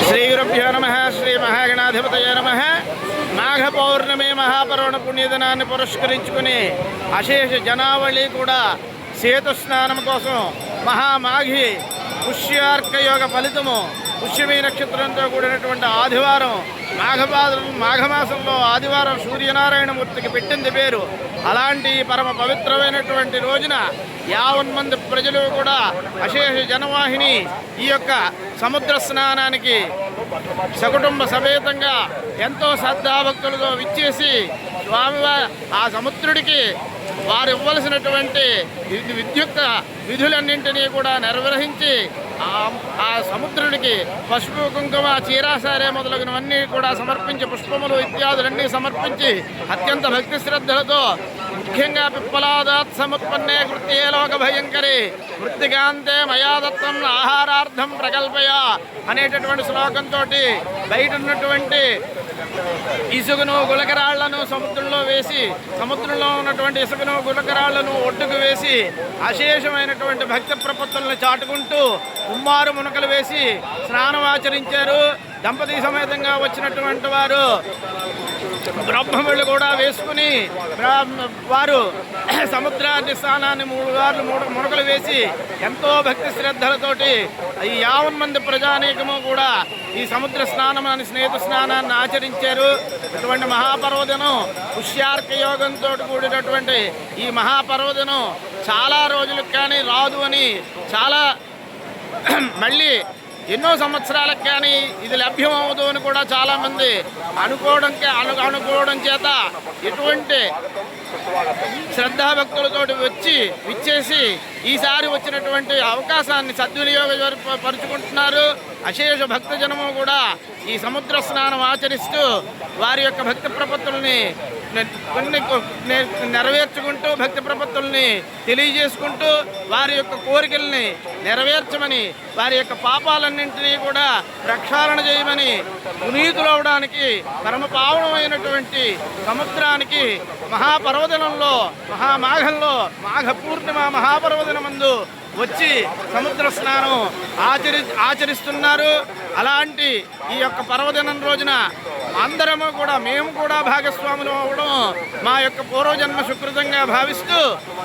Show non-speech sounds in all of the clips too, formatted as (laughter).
శ్రీ గురుభ్యో నమ శ్రీ మహాగణాధిపతయ నమ. మాఘ పౌర్ణమి మహాపర్వణ పుణ్యదినాన్ని పురస్కరించుకుని అశేష జనావళి కూడా సేతు స్నానం కోసం మహామాఘి పుష్యార్క యోగ ఫలితము పుష్యమి నక్షత్రంతో కూడినటువంటి ఆదివారం మాఘపాదం మాఘమాసంలో ఆదివారం సూర్యనారాయణమూర్తికి పెట్టింది పేరు అలాంటి పరమ పవిత్రమైనటువంటి రోజున యావన్ మంది ప్రజలు కూడా అశేష జనవాహిని ఈ యొక్క సముద్ర స్నానానికి సకుటుంబ సమేతంగా ఎంతో శ్రద్ధాభక్తులతో విచ్చేసి స్వామివారి ఆ సముద్రుడికి వారు ఇవ్వలసినటువంటి విద్యుక్త విధులన్నింటినీ కూడా నిర్వహించి ఆ- సముద్రుడికి పసుపు కుంకుమ చీరాసారే మొదలగునవన్నీ కూడా సమర్పించి పుష్పములు ఇత్యాదులన్నీ సమర్పించి అత్యంత భక్తి శ్రద్ధలతో ముఖ్యంగా పిప్పలాదాత్ సముత్పన్నే కృత్యే లోక భయంకరి వృత్తికాంతే మయా దత్తం ఆహారార్థం ప్రకల్పయ అనేటటువంటి శ్లోకంతో బయట ఉన్నటువంటి ఇసుకను గులకరాళ్ళను సముద్రంలో వేసి సముద్రంలో ఉన్నటువంటి ఇసుకను గులకరాళ్ళను ఒడ్డుకు వేసి అశేషమైనటువంటి భక్తి ప్రపత్తులను చాటుకుంటూ ఉమ్మారు మునకలు వేసి స్నానం ఆచరించారు. దంపతి సమేతంగా వచ్చినటువంటి వారు బ్రహ్మముళ్ళు కూడా వేసుకుని వారు (clears throat) సముద్రాన్ని స్నానాన్ని మూడు వార్లు మూడు మునకలు వేసి ఎంతో భక్తి శ్రద్ధలతోటి ఈ యావన్ మంది ప్రజానీకము కూడా ఈ సముద్ర స్నానం అని స్నేహిత స్నానాన్ని ఆచరించారు. ఇటువంటి మహాపర్వదినం పుష్యార్క యోగంతో కూడినటువంటి ఈ మహాపర్వదినం చాలా రోజులకు కానీ రాదు అని చాలా (clears throat) మళ్ళీ ఎన్నో సంవత్సరాలకు కానీ ఇది లభ్యం అవ్వదు అని కూడా చాలామంది అనుకోవడం అను అనుకోవడం చేత ఎటువంటి శ్రద్ధాభక్తులతో వచ్చి విచ్చేసి ఈసారి వచ్చినటువంటి అవకాశాన్ని సద్వినియోగపరుచుకుంటున్నారు. అశేష భక్తజనము కూడా ఈ సముద్ర స్నానం ఆచరిస్తూ వారి యొక్క భక్తి ప్రపత్తుల్ని కొన్ని నెరవేర్చుకుంటూ భక్తి ప్రపత్తుల్ని తెలియజేసుకుంటూ వారి యొక్క కోరికల్ని నెరవేర్చమని వారి యొక్క పాపాలన్నింటినీ కూడా ప్రక్షాళన చేయమని పునీతులవడానికి పరమ పావనమైనటువంటి సముద్రానికి మహాపర్వదినంలో మహామాఘంలో మాఘ పూర్ణిమ మహాపర్వదినమందు వచ్చి సముద్ర స్నానం ఆచరి ఆచరిస్తున్నారు. అలాంటి ఈ యొక్క పర్వదినం రోజున అందరము కూడా మేము కూడా భాగస్వాములు అవ్వడం మా యొక్క పూర్వజన్మ సుకృతంగా భావిస్తూ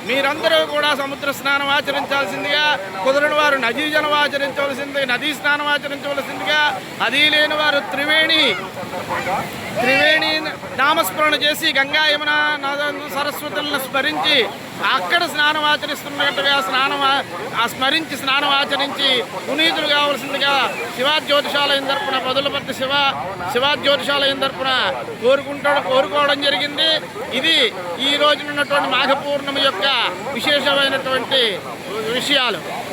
మీరందరూ కూడా సముద్ర స్నానం ఆచరించాల్సిందిగా కుదరని వారు నదీ జనం ఆచరించవలసింది నదీ స్నానం ఆచరించవలసిందిగా అది లేని వారు త్రివేణి త్రివేణి నామస్మరణ చేసి గంగా యమున నద- సరస్వతులను స్మరించి అక్కడ స్నానం ఆచరిస్తున్నట్టుగా స్నానం ఆ- స్మరించి స్నానం ఆచరించి పునీతులు కావలసిందిగా శివాజ్యోతిషాలయం తరపున పదులపర్తి శివ శివాజ్యోతిషాలయం తరపున కోరుకుంటాడు కోరుకోవడం జరిగింది. ఇది ఈ రోజున ఉన్నటువంటి మాఘ పూర్ణమి యొక్క విశేషమైనటువంటి విషయాలు.